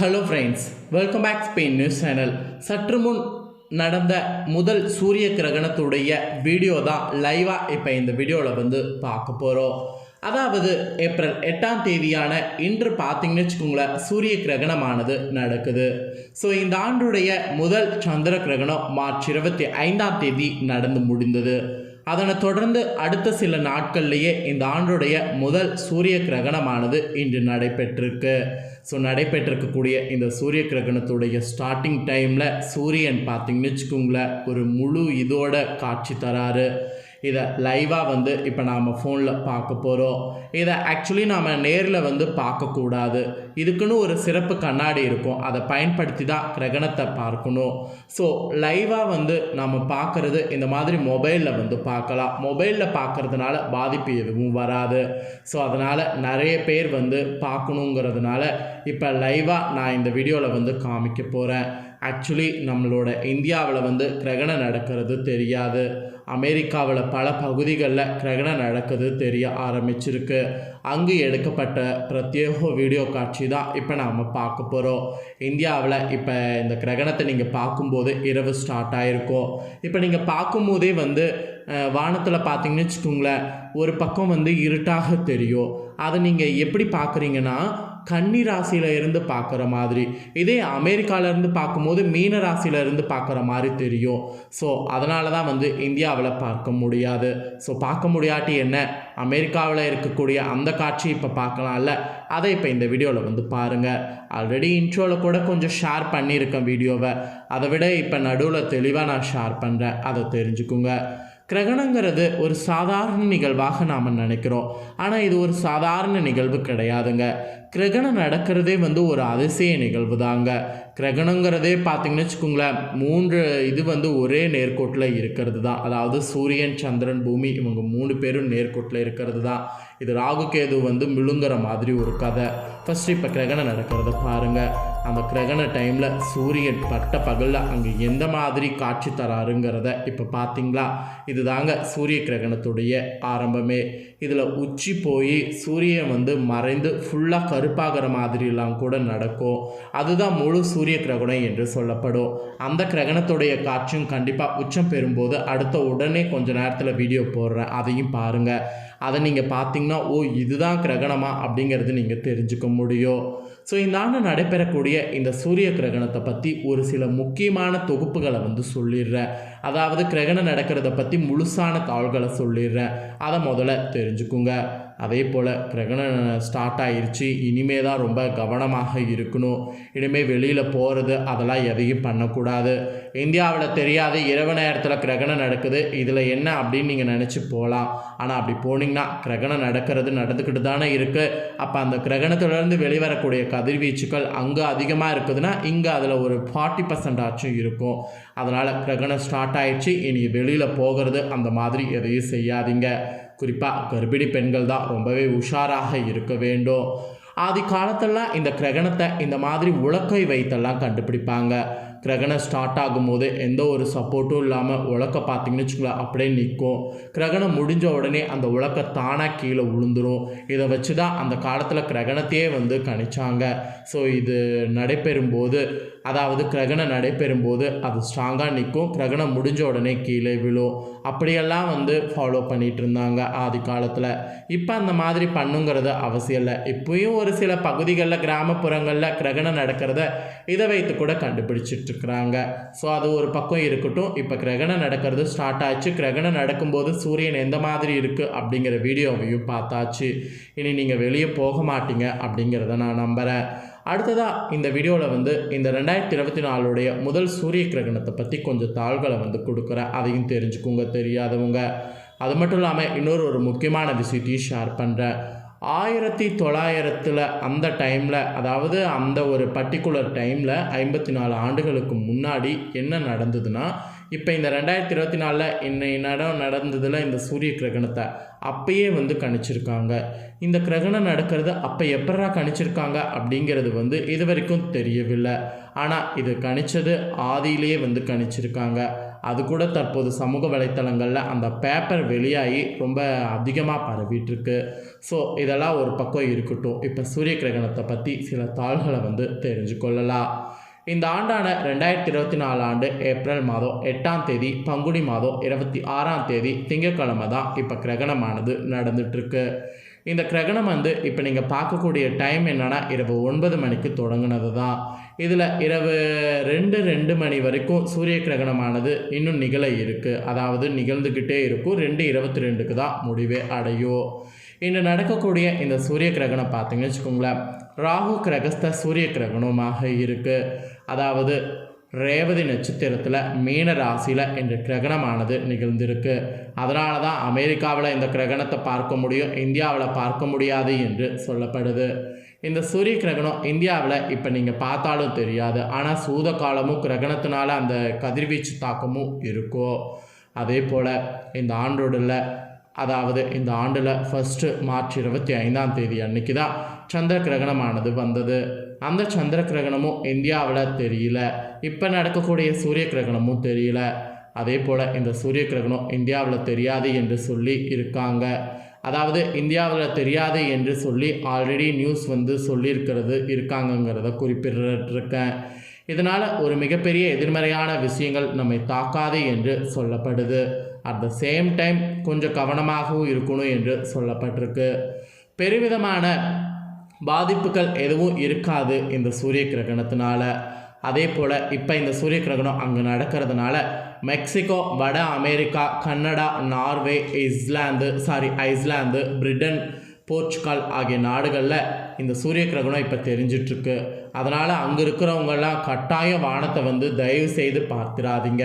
Hello friends welcome back Spain news channel சற்று முன் நடந்த முதல் சூரிய கிரகணத்துடைய வீடியோ தான் லைவாக இப்போ இந்த வீடியோவில் வந்து பார்க்க போகிறோம் அதாவது ஏப்ரல் எட்டாம் தேதியான இன்று பார்த்தீங்கன்னு வச்சுக்கோங்களேன் சூரிய கிரகணமானது நடக்குது. ஸோ இந்த ஆண்டுடைய முதல் சந்திர கிரகணம் மார்ச் இருபத்தி ஐந்தாம் தேதி நடந்து முடிந்தது. அதனை தொடர்ந்து அடுத்த சில நாட்கள்லேயே இந்த ஆண்டுடைய முதல் சூரிய கிரகணமானது இன்று நடைபெற்றிருக்கு. ஸோ நடைபெற்றிருக்கக்கூடிய இந்த சூரிய கிரகணத்துடைய ஸ்டார்டிங் டைமில் சூரியன் பார்த்திங்கன்னு வச்சுக்கோங்களேன் ஒரு முழு இதோட காட்சி தராரு. இதை லைவாக வந்து இப்போ நாம் ஃபோனில் பார்க்க போகிறோம் இதை ஆக்சுவலி நாம் நேரில் வந்து பார்க்கக்கூடாது இதுக்குன்னு ஒரு சிறப்பு கண்ணாடி இருக்கும். அதை பயன்படுத்தி தான் கிரகணத்தை பார்க்கணும். ஸோ லைவாக வந்து நாம் பார்க்குறது இந்த மாதிரி மொபைலில் வந்து பார்க்கலாம். மொபைலில் பார்க்குறதுனால பாதிப்பு எதுவும் வராது. ஸோ அதனால் நிறைய பேர் வந்து பார்க்கணுங்கிறதுனால இப்போ லைவாக நான் இந்த வீடியோவில் வந்து காமிக்க போகிறேன் ஆக்சுவலி நம்மளோட இந்தியாவில் வந்து கிரகணம் நடக்கிறது தெரியாது. அமெரிக்காவில் பல பகுதிகளில் கிரகணம் நடக்குது தெரிய ஆரம்பிச்சிருக்கு. அங்கு எடுக்கப்பட்ட பிரத்யேக வீடியோ காட்சி தான் இப்போ நாம் பார்க்க போகிறோம் இந்தியாவில் இப்போ இந்த கிரகணத்தை நீங்கள் பார்க்கும்போது இரவு ஸ்டார்ட் ஆகிருக்கும் இப்போ நீங்கள் பார்க்கும்போதே வந்து வானத்தில் பார்த்தீங்கன்னு வச்சுக்கோங்களேன் ஒரு பக்கம் வந்து இருட்டாக தெரியும். அதை நீங்கள் எப்படி பார்க்குறீங்கன்னா கன்னி ராசியில இருந்து பார்க்குற மாதிரி. இதே அமெரிக்கால இருந்து பார்க்கும்போது மீன ராசியில இருந்து பார்க்குற மாதிரி தெரியும். ஸோ அதனால தான் வந்து இந்தியாவில் பார்க்க முடியாது. ஸோ பார்க்க முடியாட்டி என்ன? அமெரிக்காவில் இருக்கக்கூடிய அந்த காட்சி இப்போ பார்க்கலாம்ல. அதை இப்போ இந்த வீடியோவில் வந்து பாருங்கள் ஆல்ரெடி இன்ட்ரோவில் கூட கொஞ்சம் ஷேர் பண்ணியிருக்கேன் வீடியோவை. அதை விட இப்போ நடுவில் தெளிவாக நான் ஷேர் பண்ணுறேன் அதை தெரிஞ்சுக்குங்க. கிரகணங்கிறது ஒரு சாதாரண நிகழ்வாக நாம் நினைக்கிறோம். ஆனால் இது ஒரு சாதாரண நிகழ்வு கிடையாதுங்க. கிரகணம் நடக்கிறதே வந்து ஒரு அதிசய நிகழ்வு தாங்க கிரகணங்கிறதே பார்த்தீங்கன்னு வச்சுக்கோங்களேன் மூன்று இது வந்து ஒரே நேர்கோட்டில் இருக்கிறது தான் அதாவது சூரியன் சந்திரன் பூமி இவங்க மூணு பேரும் நேர்கோட்டில் இருக்கிறது தான் இது ராகுகேது வந்து மிழுங்குற மாதிரி ஒரு கதை. ஃபஸ்ட்டு இப்போ கிரகணம் நடக்கிறத பாருங்கள் அந்த கிரகண டைமில் சூரியன் பட்ட பகலில் அங்கே எந்த மாதிரி காட்சி தராருங்கிறத இப்போ பார்த்தீங்களா இது தாங்க சூரிய கிரகணத்துடைய ஆரம்பமே. இதில் உச்சி போய் சூரியன் வந்து மறைந்து ஃபுல்லாக கருப்பாகிற மாதிரிலாம் கூட நடக்கும். அதுதான் முழு சூரிய கிரகணம் என்று சொல்லப்படும். அந்த கிரகணத்துடைய காட்சியும் கண்டிப்பாக உச்சம் பெறும்போது அடுத்த உடனே கொஞ்ச நேரத்தில் வீடியோ போடுறேன். அதையும் பாருங்கள் அதை நீங்கள் பார்த்தீங்கன்னா ஓ இதுதான் கிரகணமா அப்படிங்கிறது நீங்கள் தெரிஞ்சுக்க முடியும். ஸோ இந்த ஆண்டு நடைபெறக்கூடிய இந்த சூரிய கிரகணத்தை பற்றி ஒரு சில முக்கியமான தொகுப்புகளை வந்து சொல்லிடுறேன் அதாவது கிரகணம் நடக்கிறத பற்றி முழுசான தாள்களை சொல்லிடுறேன் அதை முதல்ல தெரிஞ்சுக்குங்க. அதே போல் கிரகணம் ஸ்டார்ட் ஆகிருச்சு இனிமே தான் ரொம்ப கவனமாக இருக்கணும். இனிமேல் வெளியில் போகிறது அதெல்லாம் எதையும் பண்ணக்கூடாது. இந்தியாவில் தெரியாது இரவு நேரத்தில் கிரகணம் நடக்குது. இதில் என்ன அப்படின்னு நீங்கள் நினச்சி போகலாம் ஆனால் அப்படி போனீங்கன்னா கிரகணம் நடக்கிறது நடந்துக்கிட்டு தானே இருக்குது அப்போ அந்த கிரகணத்துலேருந்து வெளிவரக்கூடிய கதிர்வீச்சுக்கள் அங்கே அதிகமாக இருக்குதுன்னா இங்கே அதில் ஒரு ஃபார்ட்டி பர்சன்ட் ஆச்சும் இருக்கும். அதனால் கிரகணம் ஸ்டார்ட் ஆயிடுச்சு இனி வெளியில் போகிறது அந்த மாதிரி எதையும் செய்யாதீங்க. குறிப்பாக கர்ப்பிணி பெண்கள் தான் ரொம்பவே உஷாராக இருக்க வேண்டும். ஆதி காலத்தெல்லாம் இந்த கிரகணத்தை இந்த மாதிரி உலக்கை வைத்தெல்லாம் கண்டுபிடிப்பாங்க. கிரகணம் ஸ்டார்ட் ஆகும்போது எந்த ஒரு சப்போர்ட்டும் இல்லாமல் உலக்க பார்த்தீங்கன்னு வச்சுக்கோங்களேன் அப்படியே நிற்கும் கிரகணம் முடிஞ்ச உடனே அந்த உலக்க தானாக கீழே விழுந்துரும் இதை வச்சு தான் அந்த காலத்தில் கிரகணத்தையே வந்து கணிச்சாங்க. ஸோ இது நடைபெறும்போது அதாவது கிரகணம் நடைபெறும்போது அது ஸ்ட்ராங்காக நிற்கும் கிரகணம் முடிஞ்ச உடனே கீழே விழும். அப்படியெல்லாம் வந்து ஃபாலோ பண்ணிகிட்டு இருந்தாங்க ஆதி காலத்தில். இப்போ அந்த மாதிரி பண்ணுங்கிறது அவசியம் இல்லை. இப்போயும் ஒரு சில பகுதிகளில் கிராமப்புறங்களில் கிரகணம் நடக்கிறத இதை வைத்து கூட கண்டுபிடிச்சிட்டு இருக்கிறாங்க ஸோ அது ஒரு பக்கம் இருக்கட்டும். இப்போ கிரகணம் நடக்கிறது ஸ்டார்ட் ஆச்சு. கிரகணம் நடக்கும்போது சூரியன் எந்த மாதிரி இருக்குது அப்படிங்கிற வீடியோவையும் பார்த்தாச்சு. இனி நீங்கள் வெளியே போக மாட்டீங்க அப்படிங்கிறத நான் நம்புகிறேன் அடுத்ததாக இந்த வீடியோவில் வந்து இந்த ரெண்டாயிரத்தி இருபத்தி நாலுடைய முதல் சூரிய கிரகணத்தை பற்றி கொஞ்சம் தாள்களை வந்து கொடுக்குறேன். அதையும் தெரிஞ்சுக்கோங்க தெரியாதவங்க. அது மட்டும் இல்லாமல் இன்னொரு ஒரு முக்கியமான விஷயத்தையும் ஷேர் பண்ணுறேன் ஆயிரத்தி தொள்ளாயிரத்தில் அந்த டைமில் அதாவது அந்த ஒரு பர்டிகுலர் டைமில் ஐம்பத்தி நாலு ஆண்டுகளுக்கு முன்னாடி என்ன நடந்ததுன்னா இப்போ இந்த ரெண்டாயிரத்தி இருபத்தி நாலில் இன்னை நடம் நடந்ததில் இந்த சூரிய கிரகணத்தை அப்பயே வந்து கணிச்சிருக்காங்க. இந்த கிரகணம் நடக்கிறது அப்போ எப்படா கணிச்சிருக்காங்க அப்படிங்கிறது வந்து இது வரைக்கும் தெரியவில்லை. ஆனால் இது கணிச்சது ஆதியிலேயே வந்து கணிச்சிருக்காங்க. அது கூட தற்போது சமூக வலைத்தளங்களில் அந்த பேப்பர் வெளியாகி ரொம்ப அதிகமாக பரவிட்டுருக்கு. ஸோ இதெல்லாம் ஒரு பக்கம் இருக்கட்டும். இப்போ சூரிய கிரகணத்தை பற்றி சில தாள்களை வந்து தெரிஞ்சு கொள்ளலாம். இந்த ஆண்டான ரெண்டாயிரத்தி இருபத்தி நாலு ஆண்டு ஏப்ரல் மாதம் எட்டாம் தேதி பங்குனி மாதம் இருபத்தி ஆறாம் தேதி திங்கட்கிழமை தான் இப்போ கிரகணமானது நடந்துட்டுருக்கு. இந்த கிரகணம் வந்து இப்போ நீங்கள் பார்க்கக்கூடிய டைம் என்னென்னா இரவு ஒன்பது மணிக்கு தொடங்கினது தான் இதில் இரவு ரெண்டு ரெண்டு மணி வரைக்கும் சூரிய கிரகணமானது இன்னும் நிகழ இருக்குது அதாவது நிகழ்ந்துக்கிட்டே இருக்கும். ரெண்டு இருபத்தி ரெண்டுக்கு தான் முடிவே அடையும் இன்று நடக்கக்கூடிய இந்த சூரிய கிரகணம் பார்த்தீங்கன்னு வச்சுக்கோங்களேன் ராகு கிரகஸ்த சூரிய கிரகணமாக இருக்குது அதாவது ரேவதி நட்சத்திரத்தில் மீன ராசியில் இந்த கிரகணமானது நிகழ்ந்திருக்கு. அதனால தான் அமெரிக்காவில் இந்த கிரகணத்தை பார்க்க முடியும் இந்தியாவில் பார்க்க முடியாது என்று சொல்லப்படுது. இந்த சூரிய கிரகணம் இந்தியாவில் இப்போ நீங்கள் பார்த்தாலும் தெரியாது. ஆனால் சூத காலமும் கிரகணத்தினால அந்த கதிர்வீச்சு தாக்கமும் இருக்கும் அதே போல் இந்த ஆண்டோடில் அதாவது இந்த ஆண்டில் ஃபஸ்ட்டு மார்ச் இருபத்தி ஐந்தாம் தேதி அன்னைக்கு தான் சந்திர கிரகணமானது வந்தது. அந்த சந்திர கிரகணமும் இந்தியாவில் தெரியல. இப்போ நடக்கக்கூடிய சூரிய கிரகணமும் தெரியல. அதே போல் இந்த சூரிய கிரகணம் இந்தியாவில் தெரியாது என்று சொல்லி இருக்காங்க. அதாவது இந்தியாவில் தெரியாது என்று சொல்லி ஆல்ரெடி நியூஸ் வந்து சொல்லியிருக்கிறது இருக்காங்கங்கிறத குறிப்பிட்டிருக்கேன். இதனால் ஒரு மிகப்பெரிய எதிர்மறையான விஷயங்கள் நம்மை தாக்காது என்று சொல்லப்படுது. அட் த சேம் டைம் கொஞ்சம் கவனமாகவும் இருக்கணும் என்று சொல்லப்பட்டிருக்கு. பெருவிதமான பாதிப்புகள் எதுவும் இருக்காது இந்த சூரிய கிரகணத்தினால. அதே போல் இப்போ இந்த சூரிய கிரகணம் அங்கே நடக்கிறதுனால மெக்சிகோ வட America Canada Norway Iceland sorry Iceland Britain Portugal ஆகிய நாடுகளில் இந்த சூரிய கிரகணம் இப்போ தெரிஞ்சிட்ருக்கு. அதனால் அங்கே இருக்கிறவங்கெல்லாம் கட்டாயம் வானத்தை வந்து தயவு செய்து பார்த்துடாதீங்க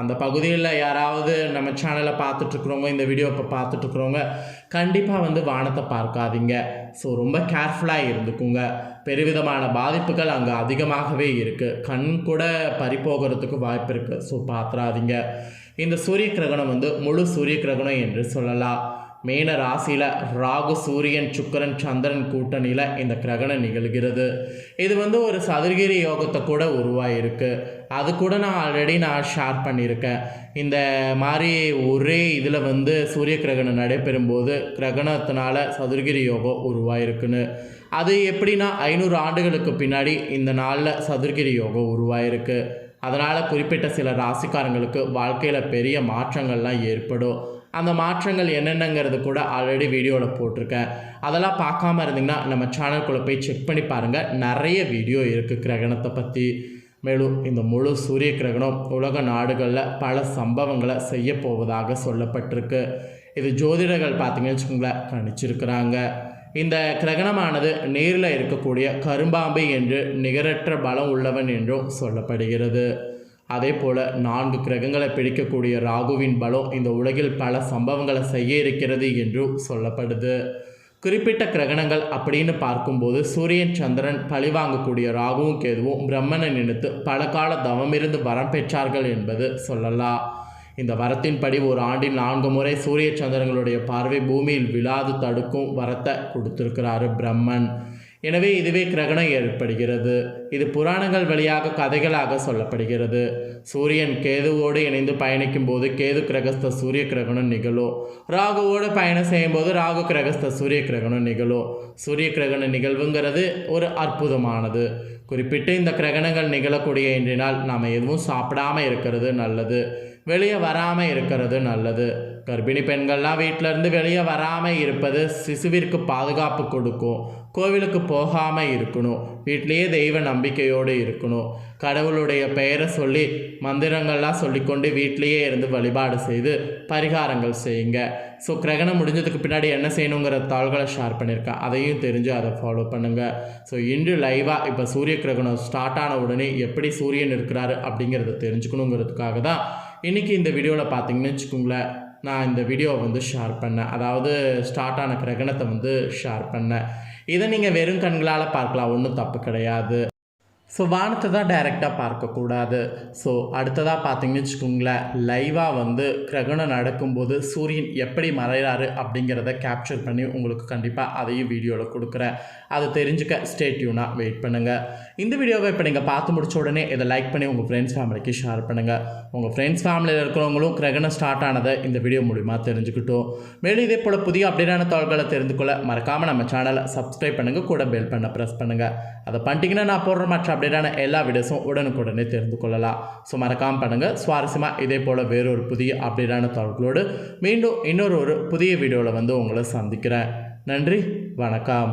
அந்த பகுதியில் யாராவது நம்ம சேனலை பார்த்துட்ருக்குறவங்க இந்த வீடியோ இப்போ பார்த்துட்ருக்குறவங்க கண்டிப்பாக வந்து வானத்தை பார்க்காதீங்க. ஸோ ரொம்ப கேர்ஃபுல்லாக இருந்துக்குங்க. பெருவிதமான பாதிப்புகள் அங்கே அதிகமாகவே இருக்குது கண் கூட பறிப்போகிறதுக்கு வாய்ப்பு இருக்குது ஸோ பார்த்துறாதீங்க இந்த சூரிய கிரகணம் வந்து முழு சூரிய கிரகணம் என்று சொல்லலாம். மீன ராசியில் ராகு சூரியன் சுக்கரன் சந்திரன் கூட்டணியில் இந்த கிரகணம் நிகழ்கிறது. இது வந்து ஒரு சதுர்கிரி யோகத்தை கூட உருவாயிருக்கு. அது கூட நான் ஆல்ரெடி நான் ஷேர் பண்ணியிருக்கேன். இந்த மாதிரி ஒரே இதில் வந்து சூரிய கிரகணம் நடைபெறும்போது கிரகணத்தினால சதுர்கிரி யோகம் உருவாயிருக்குன்னு. அது எப்படின்னா ஐநூறு ஆண்டுகளுக்கு பின்னாடி இந்த நாளில் சதுர்கிரி யோகம் உருவாயிருக்கு. அதனால் குறிப்பிட்ட சில ராசிக்காரங்களுக்கு வாழ்க்கையில் பெரிய மாற்றங்கள்லாம் ஏற்படும். அந்த மாற்றங்கள் என்னென்னங்கிறது கூட ஆல்ரெடி வீடியோவில் போட்டிருக்கேன். அதெல்லாம் பார்க்காம இருந்தீங்கன்னா நம்ம சேனல்குள்ளே போய் செக் பண்ணி பாருங்கள் நிறைய வீடியோ இருக்குது கிரகணத்தை பற்றி மேலும் இந்த முழு சூரிய கிரகணம் உலக நாடுகளில் பல சம்பவங்களை செய்ய போவதாக சொல்லப்பட்டிருக்கு. இது ஜோதிடர்கள் பார்த்தீங்கன்னு வச்சுக்கோங்களேன் கணிச்சிருக்கிறாங்க. இந்த கிரகணமானது நேரில் இருக்கக்கூடிய கரும்பாம்பை என்று நிகரற்ற பலம் உள்ளவன் என்றும் சொல்லப்படுகிறது. அதே போல் நான்கு கிரகங்களை பிடிக்கக்கூடிய ராகுவின் பலம் இந்த உலகில் பல சம்பவங்களை செய்ய இருக்கிறது என்றும் சொல்லப்படுது. குறிப்பிட்ட கிரகணங்கள் அப்படின்னு பார்க்கும்போது சூரியன் சந்திரன் பழிவாங்கக்கூடிய ராகுவும் கேதுவும் பிரம்மனை நினைத்து பல கால தவமிருந்து வரம் பெற்றார்கள் என்பது சொல்லலாம். இந்த வரத்தின்படி ஒரு ஆண்டில் நான்கு முறை சூரிய சந்திரங்களுடைய பார்வை பூமியில் விழாது தடுக்கும் வரத்தை கொடுத்திருக்கிறாரு பிரம்மன். எனவே இதுவே கிரகணம் ஏற்படுகிறது. இது புராணங்கள் வழியாக கதைகளாக சொல்லப்படுகிறது. சூரியன் கேதுவோடு இணைந்து பயணிக்கும் போது கேது கிரகஸ்த சூரிய கிரகணம் நிகழும். ராகுவோடு பயணம் செய்யும் போது ராகு கிரகஸ்த சூரிய கிரகணம் நிகழும். சூரிய கிரகண நிகழ்வுங்கிறது ஒரு அற்புதமானது. குறிப்பிட்டு இந்த கிரகணங்கள் நிகழக்கூடிய இன்றினால் நாம் எதுவும் சாப்பிடாமல் இருக்கிறது நல்லது. வெளியே வராமல் இருக்கிறது நல்லது. கர்ப்பிணி பெண்கள்லாம் வீட்டிலேருந்து வெளியே வராமல் இருப்பது சிசுவிற்கு பாதுகாப்பு கொடுக்கும். கோவிலுக்கு போகாமல் இருக்கணும். வீட்லேயே தெய்வ நம்பிக்கையோடு இருக்கணும். கடவுளுடைய பெயரை சொல்லி மந்திரங்கள்லாம் சொல்லிக்கொண்டு வீட்லேயே இருந்து வழிபாடு செய்து பரிகாரங்கள் செய்யுங்க. ஸோ கிரகணம் முடிஞ்சதுக்கு பின்னாடி என்ன செய்யணுங்கிற தாள்களை ஷேர் பண்ணியிருக்கேன். அதையும் தெரிஞ்சு அதை ஃபாலோ பண்ணுங்கள் ஸோ இன்று லைவாக இப்போ சூரிய கிரகணம் ஸ்டார்ட் ஆன உடனே எப்படி சூரியன் இருக்கிறாரு அப்படிங்கிறத தெரிஞ்சுக்கணுங்கிறதுக்காக தான் இன்றைக்கி இந்த வீடியோவில் பார்த்தீங்கன்னு வச்சுக்கோங்களேன் நான் இந்த வீடியோவை வந்து ஷேர் பண்ணேன். அதாவது ஸ்டார்ட் ஆன கிரகணத்தை வந்து ஷேர் பண்ணேன். இதை நீங்கள் வெறும் கண்களால் பார்க்கலாம் ஒன்றும் தப்பு கிடையாது. ஸோ வானத்தை தான் டைரெக்டாக பார்க்கக்கூடாது ஸோ அடுத்ததாக பார்த்தீங்கன்னு வச்சுக்கோங்களேன் லைவாக வந்து கிரகணம் நடக்கும்போது சூரியன் எப்படி மறைகிறாரு அப்படிங்கிறத கேப்சர் பண்ணி உங்களுக்கு கண்டிப்பாக அதையும் வீடியோவில் கொடுக்குறேன். அதை தெரிஞ்சுக்க ஸ்டேட்யூனாக வெயிட் பண்ணுங்கள் இந்த வீடியோவை இப்போ நீங்கள் பார்த்து முடிச்ச உடனே இதை லைக் பண்ணி உங்கள் ஃப்ரெண்ட்ஸ் ஃபேமிலிக்கு ஷேர் பண்ணுங்கள் உங்கள் ஃப்ரெண்ட்ஸ் ஃபேமிலியில் இருக்கிறவங்களும் கிரகணம் ஸ்டார்ட் ஆனதை இந்த வீடியோ மூலிமா தெரிஞ்சுக்கிட்டோம். மேலும் இதே போல் புதிய அப்டேட்டான தகவல்களை தெரிந்து கொள்ள மறக்காமல் நம்ம சேனலை சப்ஸ்கிரைப் பண்ணுங்கள் கூட பெல் பண்ண ப்ரெஸ் பண்ணுங்கள் அதை பண்ணிட்டீங்கன்னா நான் போடுற மற்ற அப்டேட்டான எல்லா வீடியோஸும் உடனுக்குடனே தெரிந்து கொள்ளலாம். ஸோ மறக்காமல் பண்ணுங்கள் சுவாரஸ்யமாக இதே போல் வேறொரு புதிய அப்டேட்டான தகவல்களோடு மீண்டும் இன்னொரு ஒரு புதிய வீடியோவில் வந்து உங்களை சந்திக்கிறேன். நன்றி வணக்கம்.